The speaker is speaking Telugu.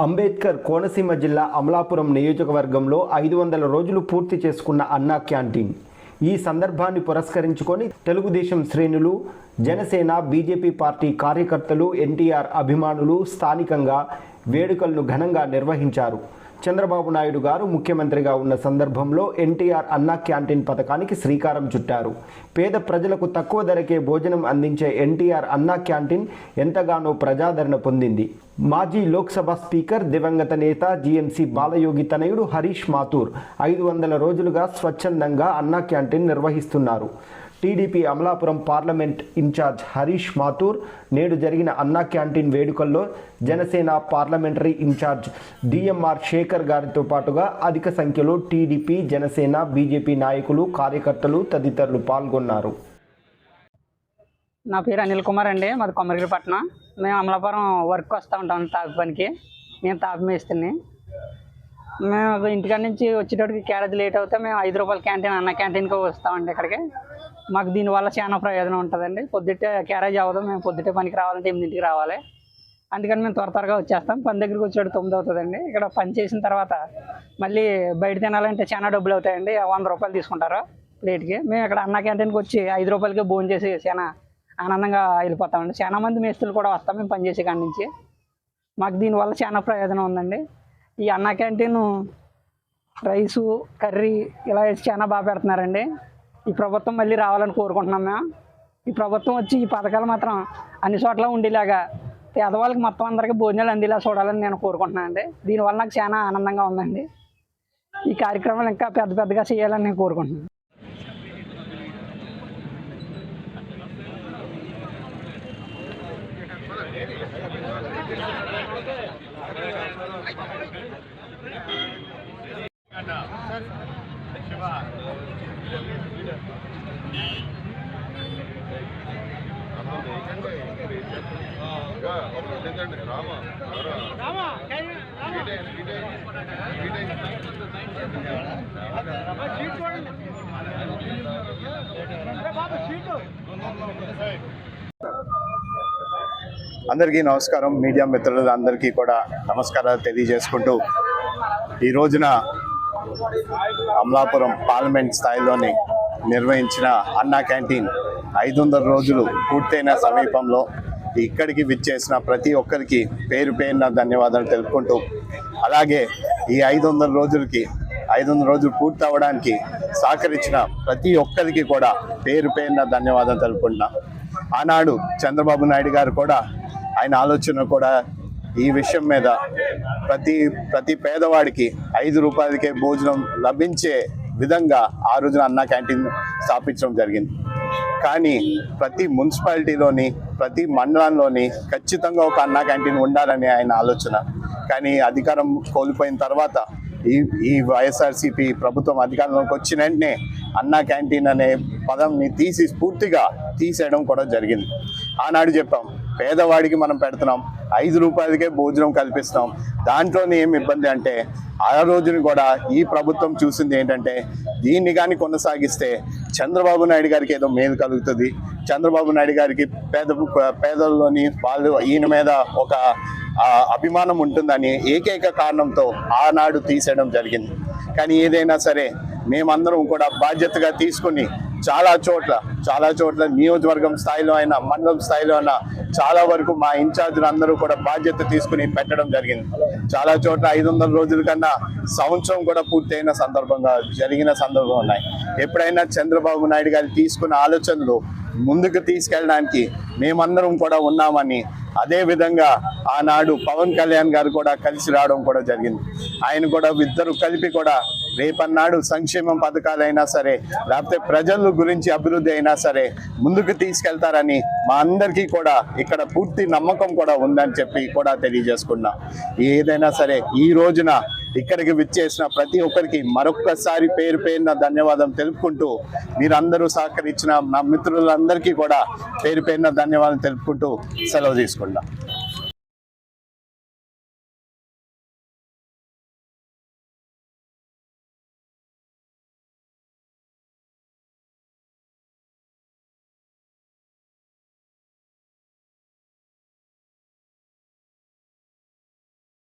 అంబేద్కర్ కోనసీమ జిల్లా అమలాపురం నియోజకవర్గంలో ఐదు వందల రోజులు పూర్తి చేసుకున్న అన్నా క్యాంటీన్. ఈ సందర్భాన్ని పురస్కరించుకొని తెలుగుదేశం శ్రేణులు జనసేన బీజేపీ పార్టీ కార్యకర్తలు ఎన్టీఆర్ అభిమానులు స్థానికంగా వేడుకలను ఘనంగా నిర్వహించారు. చంద్రబాబు నాయుడు గారు ముఖ్యమంత్రిగా ఉన్న సందర్భంలో ఎన్టీఆర్ అన్నా క్యాంటీన్ పథకానికి శ్రీకారం చుట్టారు. పేద ప్రజలకు తక్కువ ధరకే భోజనం అందించే ఎన్టీఆర్ అన్నా క్యాంటీన్ ఎంతగానో ప్రజాదరణ పొందింది. మాజీ లోక్సభ స్పీకర్ దివంగత నేత జీఎంసీ బాలయోగి తనయుడు హరీష్ మాథూర్ ఐదు వందల రోజులుగా స్వచ్ఛందంగా అన్నా క్యాంటీన్ నిర్వహిస్తున్నారు. TDP Amalapuram parliament incharge Harish Mathur నేడు జరిగిన అన్నా క్యాంటీన్ వేడుకల్లో Janasena parliamentary incharge DMR Sekhar గారితో పాటుగా అధిక సంఖ్యలో టీడీపీ జనసేన బీజేపీ నాయకులు కార్యకర్తలు తదితరులు పాల్గొన్నారు. నా పేరు అనిల్ కుమార్ అండి మాది కొమ్మరిగిరిపట్నం మేము అమలాపురం వర్క్ వస్తూ ఉంటాం తాపి పనికి నేను తాపి మేస్తుంది మేము ఇంటికాడ నుంచి వచ్చేటప్పటికి క్యారేజ్ లేట్ అవుతే మేము ఐదు రూపాయల క్యాంటీన్ అన్న క్యాంటీన్కి వస్తామండి ఇక్కడికి. మాకు దీనివల్ల చాలా ప్రయోజనం ఉంటుందండి. పొద్దుటే క్యారేజ్ అవ్వదు మేము పొద్దుటే పనికి రావాలంటే ఎనిమిదింటికి రావాలి. అందుకని మేము త్వర త్వరగా వచ్చేస్తాం. పని దగ్గరికి వచ్చాడు తొమ్మిది అవుతుందండి. ఇక్కడ పని చేసిన తర్వాత మళ్ళీ బయట తినాలంటే చాలా డబ్బులు అవుతాయండి. వంద రూపాయలు తీసుకుంటారు ప్లేట్కి. మేము ఇక్కడ అన్న క్యాంటీన్కి వచ్చి ఐదు రూపాయలకి భోజనం చేసి చాలా ఆనందంగా వెళ్ళిపోతామండి. చాలా మంది మేస్తులు కూడా వస్తాం మేము పనిచేసే కాడి నుంచి. మాకు దీనివల్ల చాలా ప్రయోజనం ఉందండి. ఈ అన్న క్యాంటీన్ రైసు కర్రీ ఇలా వేసి చాలా బాగా పెడుతున్నారండి. ఈ ప్రభుత్వం మళ్ళీ రావాలని కోరుకుంటున్నాం మేము. ఈ ప్రభుత్వం వచ్చి ఈ పథకాలు మాత్రం అన్ని చోట్ల ఉండేలాగా పేదవాళ్ళకి మొత్తం అందరికీ భోజనాలు అందేలా చూడాలని నేను కోరుకుంటున్నాను అండి. దీనివల్ల నాకు చాలా ఆనందంగా ఉందండి. ఈ కార్యక్రమాలు ఇంకా పెద్ద పెద్దగా చేయాలని నేను కోరుకుంటున్నాను. అందరికీ నమస్కారం. మీడియా మిత్రులు అందరికీ కూడా నమస్కారాలు తెలియజేసుకుంటూ ఈ రోజున అమలాపురం పార్లమెంట్ స్థాయిలోని నిర్వహించిన అన్నా క్యాంటీన్ ఐదు వందల రోజులు పూర్తయిన సమీపంలో ఇక్కడికి విచ్చేసిన ప్రతి ఒక్కరికి పేరు పేరున ధన్యవాదాలు తెలుపుకుంటూ అలాగే ఈ ఐదు వందల రోజులకి ఐదు వందల రోజులు పూర్తి అవ్వడానికి సహకరించిన ప్రతి ఒక్కరికి కూడా పేరు పేరున ధన్యవాదాలు తెలుపుకుంటున్నా. ఆనాడు చంద్రబాబు నాయుడు గారు కూడా ఆయన ఆలోచన కూడా ఈ విషయం మీద ప్రతి ప్రతి పేదవాడికి ఐదు రూపాయలకే భోజనం లభించే విధంగా ఆ రోజున అన్న క్యాంటీన్ స్థాపించడం జరిగింది. కానీ ప్రతి మున్సిపాలిటీలోని ప్రతి మండలంలోని ఖచ్చితంగా ఒక అన్న క్యాంటీన్ ఉండాలని ఆయన ఆలోచన. కానీ అధికారం కోల్పోయిన తర్వాత ఈ ఈ వైఎస్ఆర్సీపీ ప్రభుత్వం అధికారంలోకి వచ్చిన వెంటనే అన్నా క్యాంటీన్ అనే పదంని తీసి పూర్తిగా తీసేయడం కూడా జరిగింది. ఆనాడు చెప్పాం పేదవాడికి మనం పెడుతున్నాం. ఐదు రూపాయలకే భోజనం కల్పిస్తున్నాం దాంట్లోనే ఏం ఇబ్బంది అంటే ఆ రోజుని కూడా ఈ ప్రభుత్వం చూసింది ఏంటంటే దీన్ని కానీ కొనసాగిస్తే చంద్రబాబు నాయుడు గారికి ఏదో మేలు కలుగుతుంది. చంద్రబాబు నాయుడు గారికి పేద పేదల్లోని వాళ్ళు ఈయన మీద ఒక అభిమానం ఉంటుందని ఏకైక కారణంతో ఆనాడు తీసేయడం జరిగింది. కానీ ఏదైనా సరే మేమందరం కూడా బాధ్యతగా తీసుకుని చాలా చోట్ల చాలా చోట్ల నియోజకవర్గం స్థాయిలో అయినా మండలం స్థాయిలో అయినా చాలా వరకు మా ఇన్ఛార్జీలు అందరూ కూడా బాధ్యత తీసుకుని పెట్టడం జరిగింది. చాలా చోట్ల ఐదు వందల రోజుల కన్నా సంవత్సరం కూడా పూర్తయిన సందర్భంగా జరిగిన సందర్భం ఉన్నాయి. ఎప్పుడైనా చంద్రబాబు నాయుడు గారు తీసుకున్న ఆలోచనలు ముందుకు తీసుకెళ్ళడానికి మేమందరం కూడా ఉన్నామని అదే విధంగా ఆనాడు పవన్ కళ్యాణ్ గారు కూడా కలిసి రావడం కూడా జరిగింది. ఆయన కూడా ఇద్దరు కలిపి కూడా రేపన్నాడు సంక్షేమం పథకాలైనా సరే లేకపోతే ప్రజల గురించి అభివృద్ధి అయినా సరే ముందుకు తీసుకెళ్తారని మా అందరికీ కూడా ఇక్కడ పూర్తి నమ్మకం కూడా ఉందని చెప్పి కూడా తెలియజేసుకున్నా. ఏదైనా సరే ఈ రోజున ఇక్కడికి విచ్చేసిన ప్రతి ఒక్కరికి మరొక్కసారి పేరు పేరున ధన్యవాదం తెలుపుకుంటూ మీరందరూ సహకరించిన నా మిత్రులందరికీ కూడా పేరు పేరున ధన్యవాదాలు తెలుపుకుంటూ సెలవు తీసుకుంటా